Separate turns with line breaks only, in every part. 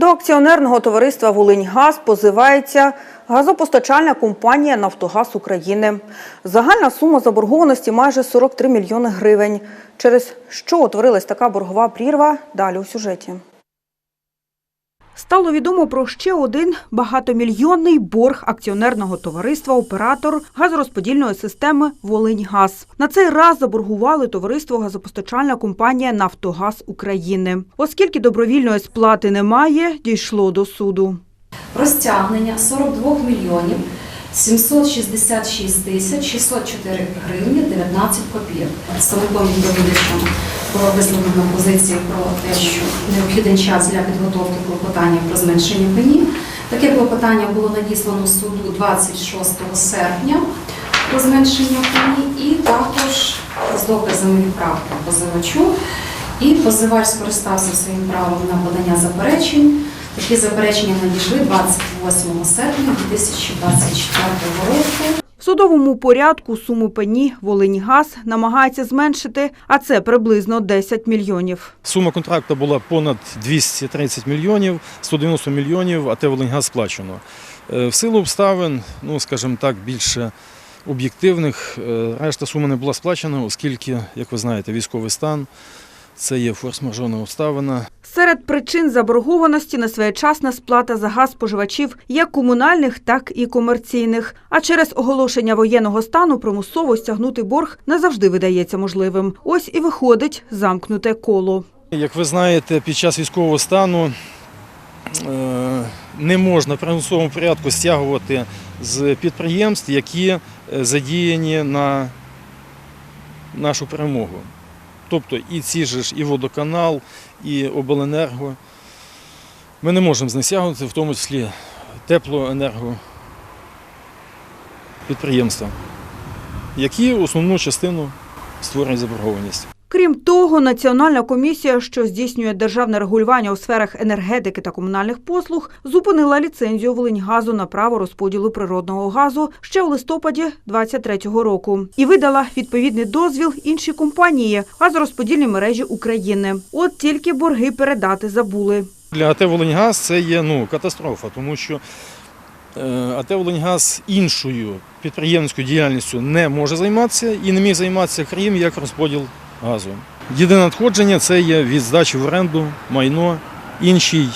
До акціонерного товариства «Волиньгаз» позивається газопостачальна компанія «Нафтогаз України». Загальна сума заборгованості майже 43 мільйони гривень. Через що утворилась така боргова прірва? Далі у сюжеті. Стало відомо про ще один багатомільйонний борг акціонерного товариства «Оператор» газорозподільної системи «Волиньгаз». На цей раз заборгували товариство газопостачальна компанія «Нафтогаз України». Оскільки добровільної сплати немає, дійшло до суду.
про стягнення 42 мільйонів 766 тисяч 604 гривні 19 копійок. Представником відповідачем було висловлено позиції про те, що необхідний час для підготовки клопотання про зменшення пені. Таке клопотання було надіслано суду 26 серпня про зменшення пені і також з доказами відправки позивачу. І позивач скористався своїм правом на подання заперечень. Такі заперечення надійшли 28 серпня 2024 року.
Судовому порядку суму пені «Волиньгаз» намагається зменшити, а це приблизно 10 мільйонів.
Сума контракту була понад 230 мільйонів, 190 мільйонів, а те Волиньгаз сплачено. Е, В силу обставин, ну скажімо так, більше об'єктивних, е, решта суми не була сплачена, оскільки, як ви знаєте, військовий стан це є форс-мажорна обставина.
Серед причин заборгованості несвоєчасна сплата за газ споживачів як комунальних, так і комерційних. А через оголошення воєнного стану примусово стягнути борг не завжди видається можливим. Ось і виходить замкнуте коло.
Як ви знаєте, під час військового стану е, не можна в примусовому порядку стягувати з підприємств, які е, задіяні на нашу перемогу. Тобто і ці ж, і водоканал, і обленерго. Ми не можемо знесягнути в тому числі теплоенерго підприємства, які основну частину створюють заборгованість.
Крім того, Національна комісія, що здійснює державне регулювання у сферах енергетики та комунальних послуг, зупинила ліцензію Волиньгазу на право розподілу природного газу ще у листопаді 2023 року і видала відповідний дозвіл іншій компанії газорозподільні мережі України. От тільки борги передати забули.
Для АТ «Волиньгаз» це є ну, катастрофа, тому що АТ «Волиньгаз» іншою підприємницькою діяльністю не може займатися і не міг займатися, крім як розподіл газу. Єдине надходження це є від здачі в оренду, майно, іншій,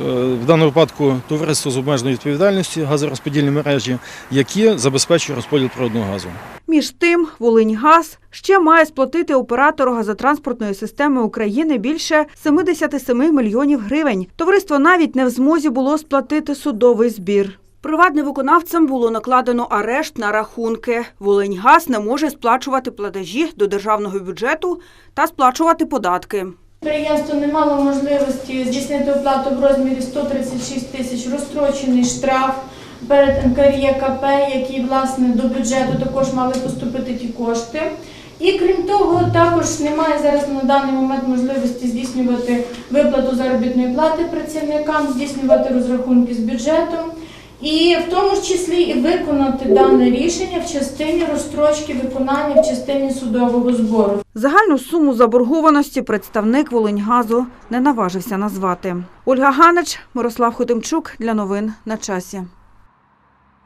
е, в даному випадку товариство з обмеженою відповідальністю газорозподільні мережі, які забезпечує розподіл природного газу.
Між тим, Волиньгаз ще має сплатити оператору газотранспортної системи України більше 77 мільйонів гривень. Товариство навіть не в змозі було сплатити судовий збір. Приватним виконавцям було накладено арешт на рахунки. Волиньгаз не може сплачувати платежі до державного бюджету та сплачувати податки.
Підприємство не мало можливості здійснити оплату в розмірі 136 тисяч, розстрочений штраф перед НКРЄКП, які власне до бюджету також мали поступити ті кошти. І крім того, також немає зараз на даний момент можливості здійснювати виплату заробітної плати працівникам, здійснювати розрахунки з бюджетом. І в тому ж числі і виконати дане рішення в частині розстрочки виконання в частині судового збору.
Загальну суму заборгованості представник Волиньгазу не наважився назвати. Ольга Ганич, Мирослав Хотимчук для новин на часі.